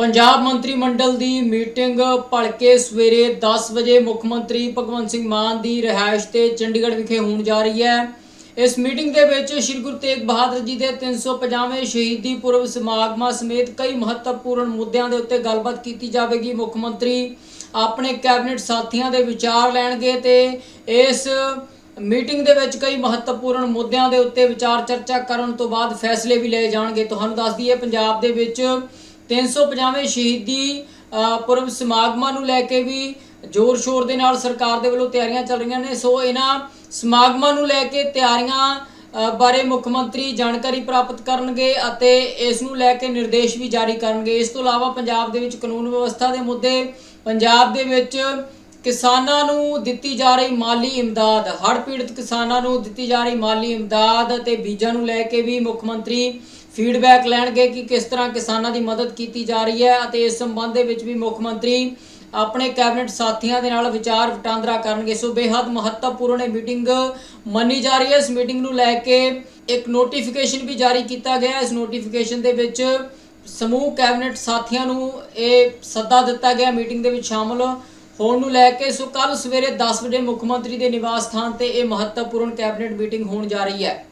ਪੰਜਾਬ ਮੰਤਰੀ ਮੰਡਲ ਦੀ ਮੀਟਿੰਗ ਭਲਕੇ ਸਵੇਰੇ 10 ਵਜੇ ਮੁੱਖ ਮੰਤਰੀ ਭਗਵੰਤ ਸਿੰਘ ਮਾਨ ਦੀ ਰਿਹਾਇਸ਼ ਤੇ ਚੰਡੀਗੜ੍ਹ ਵਿਖੇ ਹੋਣ ਜਾ ਰਹੀ ਹੈ। ਇਸ ਮੀਟਿੰਗ ਦੇ ਵਿੱਚ ਸ੍ਰੀ ਗੁਰੂ ਤੇਗ ਬਹਾਦਰ ਜੀ ਦੇ 350ਵੇਂ ਸ਼ਹੀਦੀ ਪੁਰਬ ਸਮਾਗਮਾਂ ਸਮੇਤ ਕਈ ਮਹੱਤਵਪੂਰਨ ਮੁੱਦਿਆਂ ਦੇ ਉੱਤੇ ਗੱਲਬਾਤ ਕੀਤੀ ਜਾਵੇਗੀ। ਮੁੱਖ ਮੰਤਰੀ ਆਪਣੇ ਕੈਬਨਿਟ ਸਾਥੀਆਂ ਦੇ ਵਿਚਾਰ ਲੈਣਗੇ ਤੇ ਇਸ ਮੀਟਿੰਗ ਦੇ ਵਿੱਚ ਕਈ ਮਹੱਤਵਪੂਰਨ ਮੁੱਦਿਆਂ ਦੇ ਉੱਤੇ ਵਿਚਾਰ ਚਰਚਾ ਕਰਨ ਤੋਂ ਬਾਅਦ ਫੈਸਲੇ ਵੀ ਲਏ ਜਾਣਗੇ। ਤੁਹਾਨੂੰ ਦੱਸ ਦਈਏ, ਪੰਜਾਬ ਦੇ ਵਿੱਚ 350ਵੇਂ ਸ਼ਹੀਦੀ ਪੁਰਬ ਸਮਾਗਮਾਂ ਨੂੰ ਲੈ ਕੇ ਵੀ ਜ਼ੋਰ ਸ਼ੋਰ ਦੇ ਨਾਲ ਸਰਕਾਰ ਦੇ ਵੱਲੋਂ ਤਿਆਰੀਆਂ ਚੱਲ ਰਹੀਆਂ ਨੇ। ਸੋ ਇਹਨਾਂ ਸਮਾਗਮਾਂ ਨੂੰ ਲੈ ਕੇ ਤਿਆਰੀਆਂ ਬਾਰੇ ਮੁੱਖ ਮੰਤਰੀ ਜਾਣਕਾਰੀ ਪ੍ਰਾਪਤ ਕਰਨਗੇ ਅਤੇ ਇਸ ਨੂੰ ਲੈ ਕੇ ਨਿਰਦੇਸ਼ ਵੀ ਜਾਰੀ ਕਰਨਗੇ। ਇਸ ਤੋਂ ਇਲਾਵਾ ਪੰਜਾਬ ਦੇ ਵਿੱਚ ਕਾਨੂੰਨ ਵਿਵਸਥਾ ਦੇ ਮੁੱਦੇ, ਪੰਜਾਬ ਦੇ ਵਿੱਚ ਕਿਸਾਨਾਂ ਨੂੰ ਦਿੱਤੀ ਜਾ ਰਹੀ ਮਾਲੀ ਇਮਦਾਦ, ਹੜ੍ਹ ਪੀੜਤ ਕਿਸਾਨਾਂ ਨੂੰ ਦਿੱਤੀ ਜਾ ਰਹੀ ਮਾਲੀ ਇਮਦਾਦ ਅਤੇ ਬੀਜਾਂ ਨੂੰ ਲੈ ਕੇ ਵੀ ਮੁੱਖ ਮੰਤਰੀ ਫੀਡਬੈਕ ਲੈਣਗੇ ਕਿ ਕਿਸ ਤਰ੍ਹਾਂ ਕਿਸਾਨਾਂ ਦੀ ਮਦਦ ਕੀਤੀ ਜਾ ਰਹੀ ਹੈ ਅਤੇ ਇਸ ਸੰਬੰਧ ਦੇ ਵਿੱਚ ਵੀ ਮੁੱਖ ਮੰਤਰੀ ਆਪਣੇ ਕੈਬਨਿਟ ਸਾਥੀਆਂ ਦੇ ਨਾਲ ਵਿਚਾਰ ਵਟਾਂਦਰਾ ਕਰਨਗੇ। ਸੋ ਬੇहद ਮਹੱਤਵਪੂਰਨ ਇਹ ਮੀਟਿੰਗ ਮੰਨੀ ਜਾ ਰਹੀ ਹੈ। ਇਸ ਮੀਟਿੰਗ ਨੂੰ ਲੈ ਕੇ ਇੱਕ ਨੋਟੀਫਿਕੇਸ਼ਨ ਵੀ ਜਾਰੀ ਕੀਤਾ ਗਿਆ ਇਸ ਨੋਟੀਫਿਕੇਸ਼ਨ ਦੇ ਵਿੱਚ ਸਮੂਹ ਕੈਬਨਿਟ ਸਾਥੀਆਂ ਨੂੰ ਇਹ ਸੱਦਾ ਦਿੱਤਾ ਗਿਆ। ਮੀਟਿੰਗ ਦੇ ਵਿੱਚ ਸ਼ਾਮਲ ਹੋਣ ਨੂੰ ਲੈ ਕੇ ਸੋ ਕੱਲ ਸਵੇਰੇ 10 ਵਜੇ ਮੁੱਖ ਮੰਤਰੀ ਦੇ ਨਿਵਾਸ ਸਥਾਨ ਤੇ ਇਹ ਮਹੱਤਵਪੂਰਨ ਕੈਬਨਿਟ ਮੀਟਿੰਗ ਹੋਣ ਜਾ ਰਹੀ ਹੈ।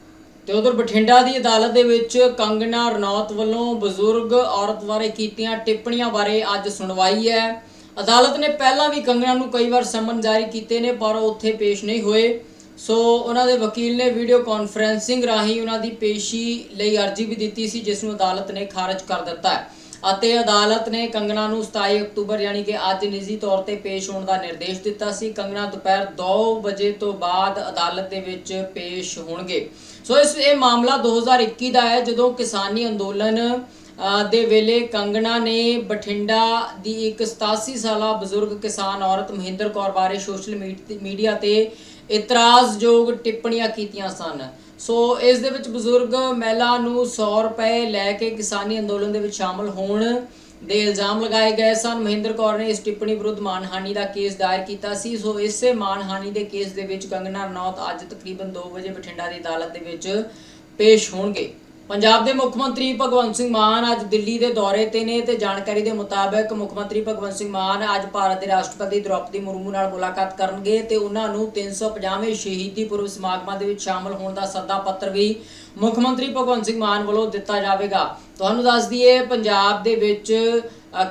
ਤੇ ਉਧਰ ਬਠਿੰਡਾ ਦੀ ਅਦਾਲਤ ਦੇ ਵਿੱਚ ਕੰਗਨਾ ਰਣੌਤ ਵੱਲੋਂ ਬਜ਼ੁਰਗ ਔਰਤ ਬਾਰੇ ਕੀਤੀਆਂ ਟਿੱਪਣੀਆਂ ਬਾਰੇ ਅੱਜ ਸੁਣਵਾਈ ਹੈ। ਅਦਾਲਤ ਨੇ ਪਹਿਲਾਂ ਵੀ ਕੰਗਨਾ ਨੂੰ ਕਈ ਵਾਰ ਸਮਨ ਜਾਰੀ ਕੀਤੇ ਨੇ, ਪਰ ਉਹ ਉੱਥੇ ਪੇਸ਼ ਨਹੀਂ ਹੋਏ। ਸੋ ਉਹਨਾਂ ਦੇ ਵਕੀਲ ਨੇ ਵੀਡੀਓ ਕਾਨਫਰੈਂਸਿੰਗ ਰਾਹੀਂ ਉਹਨਾਂ ਦੀ ਪੇਸ਼ੀ ਲਈ ਅਰਜ਼ੀ ਵੀ ਦਿੱਤੀ ਸੀ, ਜਿਸ ਨੂੰ ਅਦਾਲਤ ਨੇ ਖਾਰਜ ਕਰ ਦਿੱਤਾ ਹੈ। ਅਤੇ ਅਦਾਲਤ ਨੇ ਕੰਗਣਾ ਨੂੰ 27 ਅਕਤੂਬਰ ਯਾਨੀ ਕਿ ਅੱਜ ਨਿੱਜੀ ਤੌਰ ਤੇ ਪੇਸ਼ ਹੋਣ ਦਾ ਨਿਰਦੇਸ਼ ਦਿੱਤਾ ਸੀ। ਕੰਗਨਾ ਦੁਪਹਿਰ 2 ਵਜੇ ਤੋਂ ਬਾਅਦ ਅਦਾਲਤ ਦੇ ਵਿੱਚ ਪੇਸ਼ ਹੋਣਗੇ। ਸੋ ਇਸ, ਇਹ ਮਾਮਲਾ 2021 ਦਾ ਹੈ। ਜਦੋਂ ਕਿਸਾਨੀ ਅੰਦੋਲਨ ਦੇ ਵੇਲੇ ਕੰਗਣਾ ਨੇ ਬਠਿੰਡਾ ਦੀ ਇੱਕ 87 ਸਾਲਾ ਬਜ਼ੁਰਗ ਕਿਸਾਨ ਔਰਤ ਮਹਿੰਦਰ ਕੌਰ ਬਾਰੇ ਸੋਸ਼ਲ ਮੀਡ- ਮੀਡੀਆ ਤੇ ਇਤਰਾਜ਼ਯੋਗ ਟਿੱਪਣੀਆਂ ਕੀਤੀਆਂ ਸਨ। ਸੋ ਇਸ ਦੇ ਵਿੱਚ ਬਜ਼ੁਰਗ ਮਹਿਲਾ ਨੂੰ 100 ਰੁਪਏ ਲੈ ਕੇ ਕਿਸਾਨੀ ਅੰਦੋਲਨ ਦੇ ਵਿੱਚ ਸ਼ਾਮਲ ਹੋਣ ਦੇ ਇਲਜ਼ਾਮ ਲਗਾਏ ਗਏ ਸਨ। ਮਹਿੰਦਰ ਕੌਰ ਨੇ ਇਸ ਟਿੱਪਣੀ ਵਿਰੁੱਧ ਮਾਨਹਾਨੀ ਦਾ ਕੇਸ ਦਾਇਰ ਕੀਤਾ ਸੀ। ਸੋ ਇਸੇ ਮਾਨਹਾਨੀ ਦੇ ਕੇਸ ਦੇ ਵਿੱਚ ਕੰਗਨਾ ਰਣੌਤ ਅੱਜ ਤਕਰੀਬਨ 2 ਵਜੇ ਬਠਿੰਡਾ ਦੀ ਅਦਾਲਤ ਦੇ ਵਿੱਚ ਪੇਸ਼ ਹੋਣਗੇ। ਪੰਜਾਬ ਦੇ ਮੁੱਖ ਮੰਤਰੀ ਭਗਵੰਤ ਸਿੰਘ ਮਾਨ ਅੱਜ ਦਿੱਲੀ ਦੇ ਦੌਰੇ ਤੇ ਨੇ ਤੇ ਜਾਣਕਾਰੀ ਦੇ ਮੁਤਾਬਕ ਮੁੱਖ ਮੰਤਰੀ ਭਗਵੰਤ ਸਿੰਘ ਮਾਨ ਅੱਜ ਭਾਰਤ ਦੇ ਰਾਸ਼ਟਰਪਤੀ ਦ੍ਰੌਪਦੀ ਮੁਰਮੂ ਨਾਲ ਮੁਲਾਕਾਤ ਕਰਨਗੇ ਤੇ ਉਹਨਾਂ ਨੂੰ 350ਵੇਂ ਸ਼ਹੀਦੀ ਪੁਰਬ ਸਮਾਗਮਾਂ ਦੇ ਵਿੱਚ ਸ਼ਾਮਲ ਹੋਣ ਦਾ ਸੱਦਾ ਪੱਤਰ ਵੀ ਮੁੱਖ ਮੰਤਰੀ ਭਗਵੰਤ ਸਿੰਘ ਮਾਨ ਵੱਲੋਂ ਦਿੱਤਾ ਜਾਵੇਗਾ। ਤੁਹਾਨੂੰ ਦੱਸ ਦਈਏ, ਪੰਜਾਬ ਦੇ ਵਿੱਚ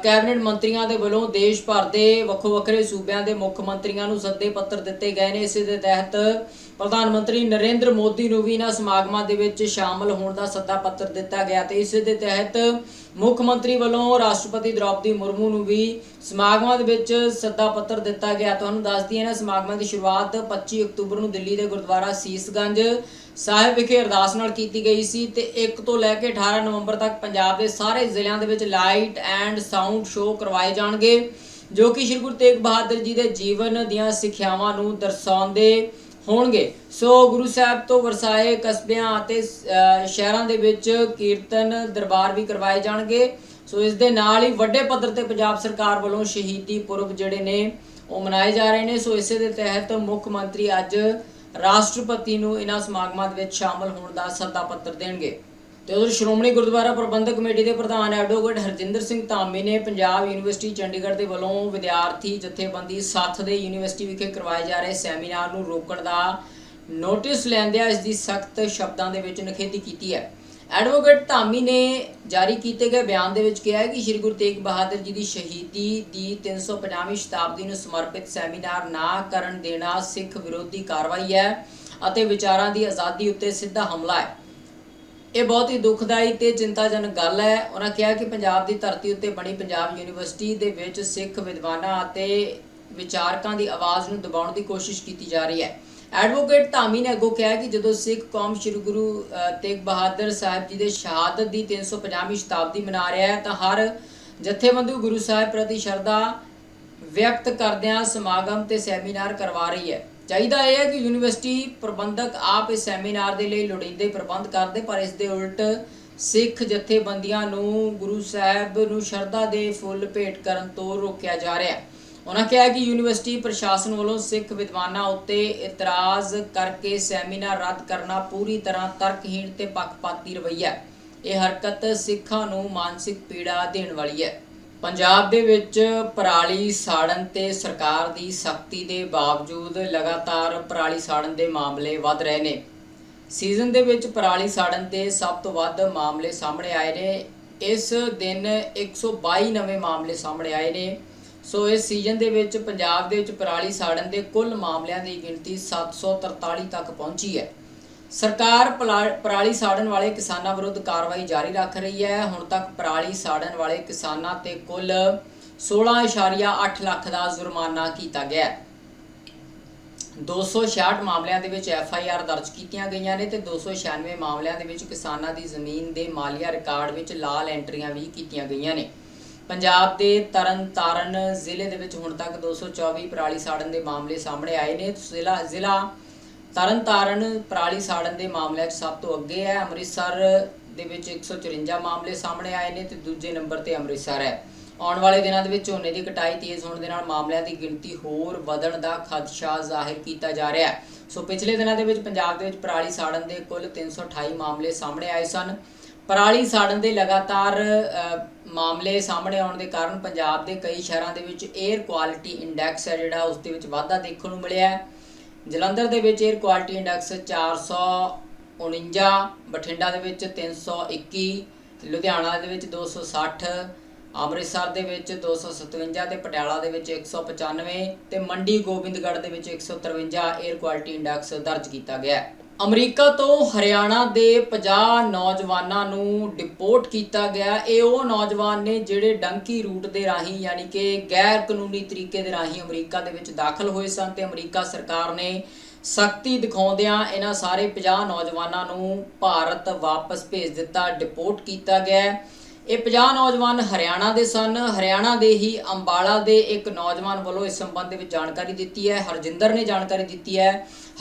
ਕੈਬਨਿਟ ਮੰਤਰੀਆਂ ਦੇ ਵੱਲੋਂ ਦੇਸ਼ ਭਰ ਦੇ ਵੱਖੋ ਵੱਖਰੇ ਸੂਬਿਆਂ ਦੇ ਮੁੱਖ ਮੰਤਰੀਆਂ ਨੂੰ ਸੱਦੇ ਪੱਤਰ ਦਿੱਤੇ ਗਏ ਨੇ। ਇਸੇ ਦੇ ਤਹਿਤ ਪ੍ਰਧਾਨ ਮੰਤਰੀ ਨਰਿੰਦਰ ਮੋਦੀ ਨੂੰ ਵੀ ਇਹਨਾਂ ਸਮਾਗਮਾਂ ਦੇ ਵਿੱਚ ਸ਼ਾਮਲ ਹੋਣ ਦਾ ਸੱਦਾ ਪੱਤਰ ਦਿੱਤਾ ਗਿਆ ਤੇ ਇਸ ਦੇ ਤਹਿਤ ਮੁੱਖ ਮੰਤਰੀ ਵੱਲੋਂ ਰਾਸ਼ਟਰਪਤੀ ਦ੍ਰੌਪਦੀ ਮੁਰਮੂ ਨੂੰ ਵੀ ਸਮਾਗਮਾਂ ਦੇ ਵਿੱਚ ਸੱਦਾ ਪੱਤਰ ਦਿੱਤਾ ਗਿਆ। ਤੁਹਾਨੂੰ ਦੱਸ ਦਈਏ ਨਾ ਸਮਾਗਮਾਂ ਦੀ ਸ਼ੁਰੂਆਤ 25 ਅਕਤੂਬਰ ਨੂੰ ਦਿੱਲੀ ਦੇ ਗੁਰਦੁਆਰਾ ਸੀਸਗੰਜ ਸਾਹਿਬ ਵਿਖੇ ਅਰਦਾਸ ਨਾਲ ਕੀਤੀ ਗਈ ਸੀ ਤੇ 1 ਤੋਂ ਲੈ ਕੇ 18 ਨਵੰਬਰ ਤੱਕ ਪੰਜਾਬ ਦੇ ਸਾਰੇ ਜ਼ਿਲ੍ਹਿਆਂ ਦੇ ਵਿੱਚ ਲਾਈਟ ਐਂਡ ਸਾਊਂਡ ਸ਼ੋਅ ਕਰਵਾਏ ਜਾਣਗੇ, ਜੋ ਕਿ ਸ਼੍ਰੀ ਗੁਰੂ ਤੇਗ ਬਹਾਦਰ ਜੀ ਦੇ ਜੀਵਨ ਦੀਆਂ ਸਿੱਖਿਆਵਾਂ ਨੂੰ ਦਰਸਾਉਂਦੇ ਹੋਣਗੇ। ਸੋ ਗੁਰੂ ਸਾਹਿਬ ਤੋਂ ਵਰਸਾਏ ਕਸਬਿਆਂ ਅਤੇ ਸ਼ਹਿਰਾਂ ਦੇ ਵਿੱਚ ਕੀਰਤਨ ਦਰਬਾਰ ਵੀ ਕਰਵਾਏ ਜਾਣਗੇ। ਸੋ ਇਸ ਦੇ ਨਾਲ ਹੀ ਵੱਡੇ ਪੱਧਰ ਤੇ ਪੰਜਾਬ ਸਰਕਾਰ ਵੱਲੋਂ ਸ਼ਹੀਦੀ ਪੁਰਬ ਜਿਹੜੇ ਨੇ, ਉਹ ਮਨਾਏ ਜਾ ਰਹੇ ਨੇ। ਸੋ ਇਸੇ ਦੇ ਤਹਿਤ ਮੁੱਖ ਮੰਤਰੀ ਅੱਜ ਰਾਸ਼ਟਰਪਤੀ ਨੂੰ ਇਹਨਾਂ ਸਮਾਗਮਾਂ ਦੇ ਵਿੱਚ ਸ਼ਾਮਲ ਹੋਣ ਦਾ ਸੱਦਾ ਪੱਤਰ ਦੇਣਗੇ। ਤੇ ਉਧਰ ਸ਼੍ਰੋਮਣੀ ਗੁਰਦੁਆਰਾ ਪ੍ਰਬੰਧਕ ਕਮੇਟੀ ਦੇ ਪ੍ਰਧਾਨ ਐਡਵੋਕੇਟ ਹਰਜਿੰਦਰ ਸਿੰਘ ਧਾਮੀ ਨੇ ਪੰਜਾਬ ਯੂਨੀਵਰਸਿਟੀ ਚੰਡੀਗੜ੍ਹ ਦੇ ਵੱਲੋਂ ਵਿਦਿਆਰਥੀ ਜਥੇਬੰਦੀ ਸੱਥ ਦੇ ਯੂਨੀਵਰਸਿਟੀ ਵਿਖੇ ਕਰਵਾਏ ਜਾ ਰਹੇ ਸੈਮੀਨਾਰ ਨੂੰ ਰੋਕਣ ਦਾ ਨੋਟਿਸ ਲੈਂਦਿਆਂ ਇਸ ਦੀ ਸਖਤ ਸ਼ਬਦਾਂ ਦੇ ਵਿੱਚ ਨਿਖੇਧੀ ਕੀਤੀ ਹੈ। ਐਡਵੋਕੇਟ ਧਾਮੀ ਨੇ ਜਾਰੀ ਕੀਤੇ ਗਏ ਬਿਆਨ ਦੇ ਵਿੱਚ ਕਿਹਾ ਹੈ ਕਿ ਸ੍ਰੀ ਗੁਰੂ ਤੇਗ ਬਹਾਦਰ ਜੀ ਦੀ ਸ਼ਹੀਦੀ ਦੀ 350ਵੀਂ ਸ਼ਤਾਬਦੀ ਨੂੰ ਸਮਰਪਿਤ ਸੈਮੀਨਾਰ ਨਾ ਕਰਨ ਦੇਣਾ ਸਿੱਖ ਵਿਰੋਧੀ ਕਾਰਵਾਈ ਹੈ ਅਤੇ ਵਿਚਾਰਾਂ ਦੀ ਆਜ਼ਾਦੀ ਉੱਤੇ ਸਿੱਧਾ ਹਮਲਾ ਹੈ। ਇਹ ਬਹੁਤ ਹੀ ਦੁਖਦਾਈ ਤੇ ਚਿੰਤਾਜਨਕ ਗੱਲ ਹੈ। ਉਹਨਾਂ ਕਿਹਾ ਕਿ ਪੰਜਾਬ ਦੀ ਧਰਤੀ ਉੱਤੇ ਬਣੀ ਪੰਜਾਬ ਯੂਨੀਵਰਸਿਟੀ ਦੇ ਵਿੱਚ ਸਿੱਖ ਵਿਦਵਾਨਾਂ ਅਤੇ ਵਿਚਾਰਕਾਂ ਦੀ ਆਵਾਜ਼ ਨੂੰ ਦਬਾਉਣ ਦੀ ਕੋਸ਼ਿਸ਼ ਕੀਤੀ ਜਾ ਰਹੀ ਹੈ। ਐਡਵੋਕੇਟ ਧਾਮੀ ਨੇ ਅੱਗੋਂ ਕਿਹਾ ਕਿ ਜਦੋਂ ਸਿੱਖ ਕੌਮ ਸ੍ਰੀ ਗੁਰੂ ਤੇਗ ਬਹਾਦਰ ਸਾਹਿਬ ਜੀ ਦੇ ਸ਼ਹਾਦਤ ਦੀ 350ਵੀਂ ਸ਼ਤਾਬਦੀ ਮਨਾ ਰਿਹਾ ਹੈ ਤਾਂ ਹਰ ਜਥੇਬੰਦੀ ਗੁਰੂ ਸਾਹਿਬ ਪ੍ਰਤੀ ਸ਼ਰਧਾ ਵਿਅਕਤ ਕਰਦਿਆਂ ਸਮਾਗਮ ਤੇ ਸੈਮੀਨਾਰ ਕਰਵਾ ਰਹੀ ਹੈ। ਚਾਹੀਦਾ ਇਹ ਹੈ ਕਿ ਯੂਨੀਵਰਸਿਟੀ ਪ੍ਰਬੰਧਕ ਆਪ ਇਸ ਸੈਮੀਨਾਰ ਦੇ ਲਈ ਲੋੜੀਂਦੇ ਪ੍ਰਬੰਧ ਕਰਦੇ, ਪਰ ਇਸ ਦੇ ਉਲਟ ਸਿੱਖ ਜਥੇਬੰਦੀਆਂ ਨੂੰ ਗੁਰੂ ਸਾਹਿਬ ਨੂੰ ਸ਼ਰਧਾ ਦੇ ਫੁੱਲ ਭੇਟ ਕਰਨ ਤੋਂ ਰੋਕਿਆ ਜਾ ਰਿਹਾ ਹੈ। ਉਹਨਾਂ ਕਿਹਾ ਕਿ ਯੂਨੀਵਰਸਿਟੀ ਪ੍ਰਸ਼ਾਸਨ ਵੱਲੋਂ ਸਿੱਖ ਵਿਦਵਾਨਾਂ ਉੱਤੇ ਇਤਰਾਜ਼ ਕਰਕੇ ਸੈਮੀਨਾਰ ਰੱਦ ਕਰਨਾ ਪੂਰੀ ਤਰ੍ਹਾਂ ਤਰਕਹੀਣ ਤੇ ਪੱਖਪਾਤੀ ਰਵੱਈਆ ਹੈ। ਇਹ ਹਰਕਤ ਸਿੱਖਾਂ ਨੂੰ ਮਾਨਸਿਕ ਪੀੜਾ ਦੇਣ ਵਾਲੀ ਹੈ। ਪੰਜਾਬ ਦੇ ਵਿੱਚ ਪਰਾਲੀ ਸਾੜਨ ਤੇ ਸਰਕਾਰ ਦੀ ਸਖਤੀ ਦੇ ਬਾਵਜੂਦ ਲਗਾਤਾਰ ਪਰਾਲੀ ਸਾੜਨ ਦੇ ਮਾਮਲੇ ਵੱਧ ਰਹੇ ਨੇ। ਸੀਜ਼ਨ ਦੇ ਵਿੱਚ ਪਰਾਲੀ ਸਾੜਨ ਦੇ ਸਭ ਤੋਂ ਵੱਧ ਮਾਮਲੇ ਸਾਹਮਣੇ ਆਏ ਨੇ। ਇਸ ਦਿਨ 122 ਨਵੇਂ ਮਾਮਲੇ ਸਾਹਮਣੇ ਆਏ ਨੇ। ਸੋ ਇਸ ਸੀਜ਼ਨ ਦੇ ਵਿੱਚ ਪੰਜਾਬ ਦੇ ਵਿੱਚ ਪਰਾਲੀ ਸਾੜਨ ਦੇ ਕੁੱਲ ਮਾਮਲਿਆਂ ਦੀ ਗਿਣਤੀ 743 ਤੱਕ ਪਹੁੰਚੀ ਹੈ। ਸਰਕਾਰ ਪਲਾ- ਪਰਾਲੀ ਸਾੜਨ ਵਾਲੇ ਕਿਸਾਨਾਂ ਵਿਰੁੱਧ ਕਾਰਵਾਈ ਜਾਰੀ ਰੱਖ ਰਹੀ ਹੈ। ਹੁਣ ਤੱਕ ਪਰਾਲੀ ਸਾੜਨ ਵਾਲੇ ਕਿਸਾਨਾਂ ਤੇ ਕੁੱਲ 16.8 ਲੱਖ ਦਾ ਜੁਰਮਾਨਾ ਕੀਤਾ ਗਿਆ ਹੈ। 266 ਮਾਮਲਿਆਂ ਦੇ ਵਿੱਚ ਐਫ ਆਈ ਆਰ ਦਰਜ ਕੀਤੀਆਂ ਗਈਆਂ ਨੇ ਤੇ 296 ਮਾਮਲਿਆਂ ਦੇ ਵਿੱਚ ਕਿਸਾਨਾਂ ਦੀ ਜ਼ਮੀਨ ਦੇ ਮਾਲੀਆ ਰਿਕਾਰਡ ਵਿੱਚ ਲਾਲ ਐਂਟਰੀਆਂ ਵੀ ਕੀਤੀਆਂ ਗਈਆਂ ਨੇ। ਪੰਜਾਬ ਦੇ ਤਰਨਤਾਰਨ ਜ਼ਿਲ੍ਹੇ ਦੇ ਵਿੱਚ ਹੁਣ ਤੱਕ 224 ਪਰਾਲੀ ਸਾੜਨ ਦੇ ਮਾਮਲੇ ਸਾਹਮਣੇ ਆਏ ਨੇ। ਜ਼ਿਲ੍ਹਾ ਜ਼ਿਲ੍ਹਾ ਤਰਨਤਾਰਨ ਪਰਾਲੀ ਸਾੜਨ ਦੇ ਮਾਮਲਿਆਂ 'ਚ ਸਭ ਤੋਂ ਅੱਗੇ ਹੈ। ਅੰਮ੍ਰਿਤਸਰ ਦੇ ਵਿੱਚ 154 ਮਾਮਲੇ ਸਾਹਮਣੇ ਆਏ ਨੇ ਤੇ ਦੂਜੇ ਨੰਬਰ ਤੇ ਅੰਮ੍ਰਿਤਸਰ ਹੈ। ਆਉਣ ਵਾਲੇ ਦਿਨਾਂ ਦੇ ਵਿੱਚ ਝੋਨੇ ਦੀ ਕਟਾਈ ਤੇਜ਼ ਹੋਣ ਦੇ ਨਾਲ ਮਾਮਲਿਆਂ ਦੀ ਗਿਣਤੀ ਹੋਰ ਵਧਣ ਦਾ ਖਦਸ਼ਾ ਜ਼ਾਹਿਰ ਕੀਤਾ ਜਾ ਰਿਹਾ ਹੈ। ਸੋ ਪਿਛਲੇ ਦਿਨਾਂ ਦੇ ਵਿੱਚ ਪੰਜਾਬ ਦੇ ਵਿੱਚ ਪਰਾਲੀ ਸਾੜਨ ਦੇ ਕੁੱਲ 328 ਮਾਮਲੇ ਸਾਹਮਣੇ ਆਏ ਸਨ। ਪਰਾਲੀ ਸਾੜਨ ਦੇ ਲਗਾਤਾਰ ਮਾਮਲੇ ਸਾਹਮਣੇ ਆਉਣ ਦੇ ਕਾਰਨ ਪੰਜਾਬ ਦੇ ਕਈ ਸ਼ਹਿਰਾਂ ਦੇ ਵਿੱਚ 에ਅਰ ਕੁਆਲਿਟੀ ਇੰਡੈਕਸ ਹੈ ਜਿਹੜਾ ਉਸ ਦੇ ਵਿੱਚ ਵਾਧਾ ਦੇਖਣ ਨੂੰ ਮਿਲਿਆ ਹੈ। ਜਲੰਧਰ ਦੇ ਵਿੱਚ 에ਅਰ ਕੁਆਲਿਟੀ ਇੰਡੈਕਸ 449 ਬਠਿੰਡਾ ਦੇ ਵਿੱਚ 321 ਲੁਧਿਆਣਾ ਦੇ ਵਿੱਚ 260 ਅੰਮ੍ਰਿਤਸਰ ਦੇ ਵਿੱਚ 257 ਤੇ ਪਟਿਆਲਾ ਦੇ ਵਿੱਚ 195 ਤੇ ਮੰਡੀ ਗੋਬਿੰਦਗੜ੍ਹ ਦੇ ਵਿੱਚ 153 에ਅਰ ਕੁਆਲਿਟੀ ਇੰਡੈਕਸ ਦਰਜ ਕੀਤਾ ਗਿਆ ਹੈ। ਅਮਰੀਕਾ ਤੋਂ ਹਰਿਆਣਾ ਦੇ 50 ਨੌਜਵਾਨਾਂ ਨੂੰ ਡਿਪੋਰਟ ਕੀਤਾ ਗਿਆ। ਇਹ ਉਹ ਨੌਜਵਾਨ ਨੇ ਜਿਹੜੇ ਡੰਕੀ ਰੂਟ ਦੇ ਰਾਹੀਂ, ਯਾਨੀ ਕਿ ਗੈਰ ਕਾਨੂੰਨੀ ਤਰੀਕੇ ਦੇ ਰਾਹੀਂ ਅਮਰੀਕਾ ਦੇ ਵਿੱਚ ਦਾਖਲ ਹੋਏ ਸਨ ਤੇ ਅਮਰੀਕਾ ਸਰਕਾਰ ਨੇ ਸਖਤੀ ਦਿਖਾਉਂਦਿਆਂ ਇਹਨਾਂ ਸਾਰੇ 50 ਨੌਜਵਾਨਾਂ ਨੂੰ ਭਾਰਤ ਵਾਪਸ ਭੇਜ ਦਿੱਤਾ, ਡਿਪੋਰਟ ਕੀਤਾ ਗਿਆ। ਇਹ 50 ਨੌਜਵਾਨ ਹਰਿਆਣਾ ਦੇ ਸਨ। ਹਰਿਆਣਾ ਦੇ ਹੀ ਅੰਬਾਲਾ ਦੇ ਇੱਕ ਨੌਜਵਾਨ ਵੱਲੋਂ ਇਸ ਸੰਬੰਧ ਦੇ ਵਿੱਚ ਜਾਣਕਾਰੀ ਦਿੱਤੀ ਹੈ। ਹਰਜਿੰਦਰ ਨੇ ਜਾਣਕਾਰੀ ਦਿੱਤੀ ਹੈ।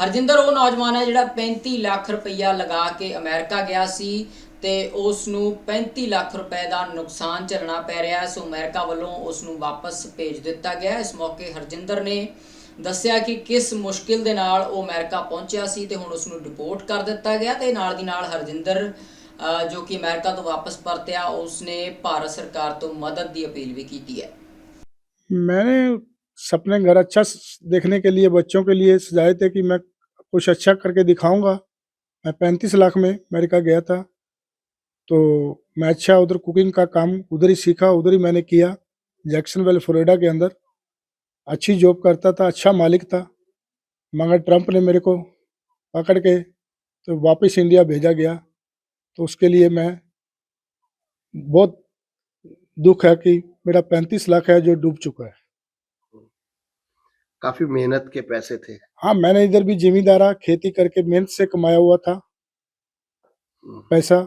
ਹਰਜਿੰਦਰ, ਉਹ ਨੌਜਵਾਨ ਹੈ ਜਿਹੜਾ 35 ਲੱਖ ਰੁਪਈਆ ਲਗਾ ਕੇ ਅਮਰੀਕਾ ਗਿਆ ਸੀ ਤੇ ਉਸ ਨੂੰ 35 ਲੱਖ ਰੁਪਏ ਦਾ ਨੁਕਸਾਨ ਝੱਲਣਾ ਪੈ ਰਿਹਾ ਹੈ। ਸੋ ਅਮਰੀਕਾ ਵੱਲੋਂ ਉਸ ਨੂੰ ਵਾਪਸ ਭੇਜ ਦਿੱਤਾ ਗਿਆ ਇਸ ਮੌਕੇ ਹਰਜਿੰਦਰ ਨੇ ਦੱਸਿਆ ਕਿ ਕਿਸ ਮੁਸ਼ਕਿਲ ਦੇ ਨਾਲ ਉਹ ਅਮਰੀਕਾ ਪਹੁੰਚਿਆ ਸੀ ਤੇ ਹੁਣ ਉਸ ਨੂੰ ਡਿਪੋਰਟ ਕਰ ਦਿੱਤਾ ਗਿਆ ਤੇ ਨਾਲ ਦੀ ਨਾਲ ਹਰਜਿੰਦਰ ਅ, ਜੋ ਕਿ ਅਮਰੀਕਾ ਤੋਂ ਵਾਪਸ ਪਰਤਿਆ ਉਸਨੇ ਭਾਰਤ ਸਰਕਾਰ ਤੋਂ ਮਦਦ ਦੀ ਅਪੀਲ ਵੀ ਕੀਤੀ ਹੈ मैंने सपने घर अच्छा स- देखने के लिए बच्चों के लिए सजाए थे कि मैं कुछ अच्छा करके दिखाऊंगा मैं पैंतीस लाख में अमेरिका गया था तो मैं अच्छा उधर कुकिंग का काम उधर ही सीखा उधर ही मैंने किया जैक्सनवेल फ्लोरिडा के अंदर अच्छी जॉब करता था अच्छा मालिक था मगर ट्रंप ने मेरे को पकड़ के तो वापस इंडिया भेजा गया तो उसके लिए मैं बहुत दुख है कि मेरा पैंतीस लाख है जो डूब चुका है। काफ़ी मेहनत के पैसे थे। हाँ मैंने इधर भी जिमीदारा खेती करके मेहनत से कमाया हुआ था। पैसा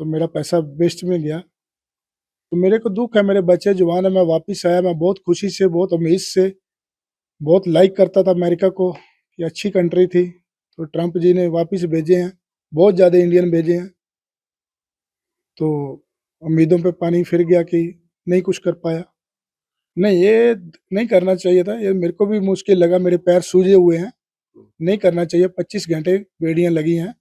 तो मेरा पैसा वेस्ट में गया। तो मेरे को दुख है मेरे बच्चे जवान है मैं वापस आया मैं बहुत खुशी से बहुत उम्मीद से बहुत लाइक करता था अमेरिका को कि अच्छी कंट्री थी। तो ट्रंप जी ने वापस भेजे हैं बहुत ज़्यादा इंडियन भेजे हैं। तो उम्मीदों पे पानी फिर गया कि नहीं कुछ कर पाया। नहीं ये नहीं करना चाहिए था। ये मेरे को भी मुश्किल लगा। मेरे पैर सूजे हुए हैं। नहीं करना चाहिए। पच्चीस घंटे बेड़ियाँ लगी हैं।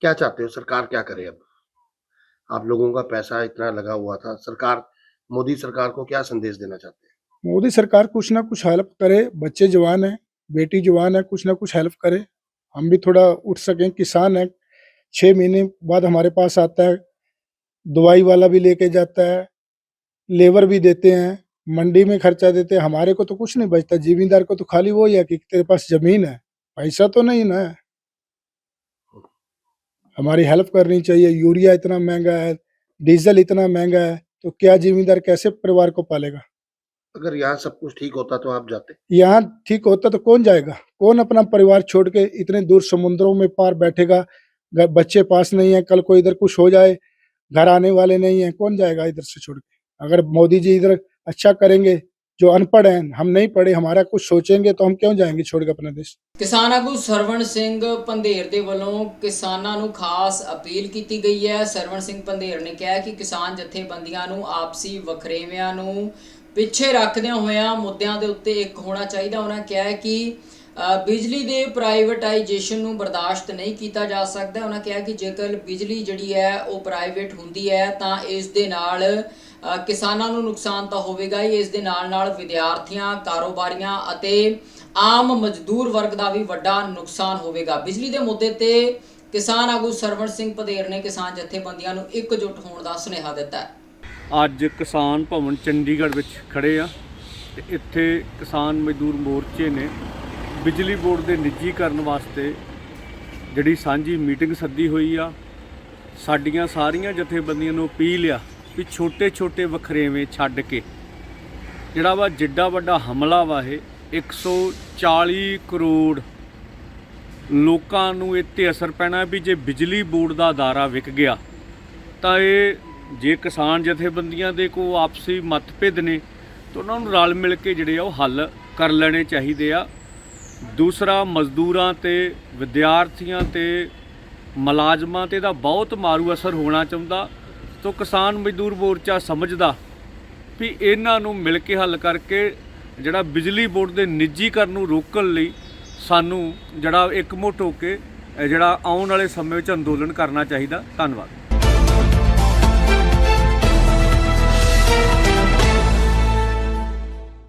क्या चाहते हो? सरकार क्या करे अब? आप लोगों का पैसा इतना लगा हुआ था। सरकार मोदी सरकार को क्या संदेश देना चाहते हैं? मोदी सरकार कुछ ना कुछ हेल्प करे। बच्चे जवान है बेटी जवान है कुछ ना कुछ हेल्प करे। हम भी थोड़ा उठ सकें। किसान है छः महीने बाद हमारे पास आता है दवाई वाला भी लेके जाता है लेबर भी देते हैं मंडी में खर्चा देते हैं हमारे को तो कुछ नहीं बचता जिम्मेदार को तो खाली वो ही है कि तेरे पास ज़मीन है पैसा तो नहीं ना हमारी हेल्प करनी चाहिए यूरिया इतना महँगा है डीजल इतना महँगा है तो क्या जिम्मेदार कैसे परिवार को पालेगा? अगर यहाँ सब कुछ ठीक होता तो आप जाते। यहाँ ठीक होता तो कौन जाएगा? कौन अपना परिवार छोड़ के इतने दूर समुद्रों में पार बैठेगा बच्चे पास नहीं है कल को इधर कुछ हो जाए घर आने वाले नहीं है कौन जाएगा इधर से छोड़ के अगर मोदी जी इधर अच्छा करेंगे जो अनपढ़ हैं हम नहीं पढ़े हमारा कुछ सोचेंगे तो हम क्यों जाएंगे छोड़ के अपना देश ਕਿਸਾਨ ਆਗੂ ਸਰਵਣ ਸਿੰਘ ਪੰਧੇਰ ਦੇ ਵੱਲੋਂ ਕਿਸਾਨਾਂ ਨੂੰ ਖਾਸ ਅਪੀਲ ਕੀਤੀ ਗਈ ਹੈ ਸਰਵਣ ਸਿੰਘ ਪੰਧੇਰ ਨੇ ਕਿਹਾ ਕਿ ਕਿਸਾਨ ਜਥੇਬੰਦੀਆਂ ਨੂੰ ਆਪਸੀ ਵਖਰੇਵਿਆਂ ਨੂੰ ਪਿੱਛੇ ਰੱਖਦਿਆਂ ਹੋਇਆਂ ਮੁੱਦਿਆਂ ਦੇ ਉੱਤੇ ਇੱਕ ਹੋਣਾ ਚਾਹੀਦਾ ਉਹਨਾਂ ਕਿਹਾ ਹੈ ਕਿ ਅ, ਬਿਜਲੀ ਦੇ ਪ੍ਰਾਈਵੇਟਾਈਜੇਸ਼ਨ ਨੂੰ ਬਰਦਾਸ਼ਤ ਨਹੀਂ ਕੀਤਾ ਜਾ ਸਕਦਾ। ਉਹਨਾਂ ਕਿਹਾ ਕਿ ਜੇਕਰ ਬਿਜਲੀ ਜਿਹੜੀ ਹੈ, ਉਹ ਪ੍ਰਾਈਵੇਟ ਹੁੰਦੀ ਹੈ, ਤਾਂ ਇਸ ਦੇ ਨਾਲ ਕਿਸਾਨਾਂ ਨੂੰ ਨੁਕਸਾਨ ਤਾਂ ਹੋਵੇਗਾ ਹੀ। ਇਸ ਦੇ ਨਾਲ ਨਾਲ ਵਿਦਿਆਰਥੀਆਂ, ਕਾਰੋਬਾਰੀਆਂ ਅਤੇ ਆਮ ਮਜ਼ਦੂਰ ਵਰਗ ਦਾ ਵੀ ਵੱਡਾ ਨੁਕਸਾਨ ਹੋਵੇਗਾ। ਬਿਜਲੀ ਦੇ ਮੁੱਦੇ ਤੇ ਕਿਸਾਨ ਆਗੂ ਸਰਵਣ ਸਿੰਘ ਪਧੇਰ ਨੇ ਕਿਸਾਨ ਜਥੇਬੰਦੀਆਂ ਨੂੰ ਇਕਜੁੱਟ ਹੋਣ ਦਾ ਸੁਨੇਹਾ ਦਿੱਤਾ ਅੱਜ ਕਿਸਾਨ ਭਵਨ ਚੰਡੀਗੜ੍ਹ ਵਿੱਚ ਖੜੇ ਆ ਤੇ ਇੱਥੇ ਕਿਸਾਨ ਮਜ਼ਦੂਰ ਮੋਰਚੇ ਨੇ ਬਿਜਲੀ ਬੋਰਡ ਦੇ ਨਿੱਜੀਕਰਨ ਵਾਸਤੇ ਜਿਹੜੀ ਸਾਂਝੀ ਮੀਟਿੰਗ ਸੱਦੀ ਹੋਈ ਆ, ਸਾਡੀਆਂ ਸਾਰੀਆਂ ਜਥੇਬੰਦੀਆਂ ਨੂੰ ਅਪੀਲ ਆ ਵੀ ਛੋਟੇ-ਛੋਟੇ ਵਖਰੇਵੇਂ ਛੱਡ ਕੇ। ਜਿਹੜਾ ਵਾ ਜਿੱਡਾ ਵੱਡਾ ਹਮਲਾ ਵਾ ਇਹ 140 ਕਰੋੜ ਲੋਕਾਂ ਨੂੰ ਇੱਥੇ ਅਸਰ ਪੈਣਾ ਵੀ ਜੇ ਬਿਜਲੀ ਬੋਰਡ ਦਾ ਅਦਾਰਾ ਵਿਕ ਗਿਆ, ਤਾਂ ਇਹ ਜੇ ਕਿਸਾਨ ਜਥੇਬੰਦੀਆਂ ਦੇ ਕੋ ਆਪਸੀ ਮਤਭੇਦ ਨੇ, ਤਾਂ ਉਹਨਾਂ ਨੂੰ ਰਲ ਮਿਲ ਕੇ ਜਿਹੜੇ ਆ ਉਹ ਹੱਲ ਕਰ ਲੈਣੇ ਚਾਹੀਦੇ ਆ। ਦੂਸਰਾ ਮਜ਼ਦੂਰਾਂ ਤੇ, ਵਿਦਿਆਰਥੀਆਂ ਤੇ, ਮੁਲਾਜ਼ਮਾਂ ਤੇ ਦਾ ਬਹੁਤ ਮਾਰੂ ਅਸਰ ਹੋਣਾ ਚਾਹੁੰਦਾ, ਤੋਂ ਕਿਸਾਨ ਮਜ਼ਦੂਰ ਮੋਰਚਾ ਸਮਝਦਾ ਵੀ ਇਹਨਾਂ ਨੂੰ ਮਿਲ ਕੇ ਹੱਲ ਕਰਕੇ ਜਿਹੜਾ ਬਿਜਲੀ ਬੋਰਡ ਦੇ ਨਿੱਜੀਕਰਨ ਨੂੰ ਰੋਕਣ ਲਈ ਸਾਨੂੰ ਜਿਹੜਾ ਇੱਕ ਇਕਮੁੱਠ ਹੋ ਕੇ ਜਿਹੜਾ ਆਉਣ ਵਾਲੇ ਸਮੇਂ ਵਿੱਚ ਅੰਦੋਲਨ ਕਰਨਾ ਚਾਹੀਦਾ। ਧੰਨਵਾਦ।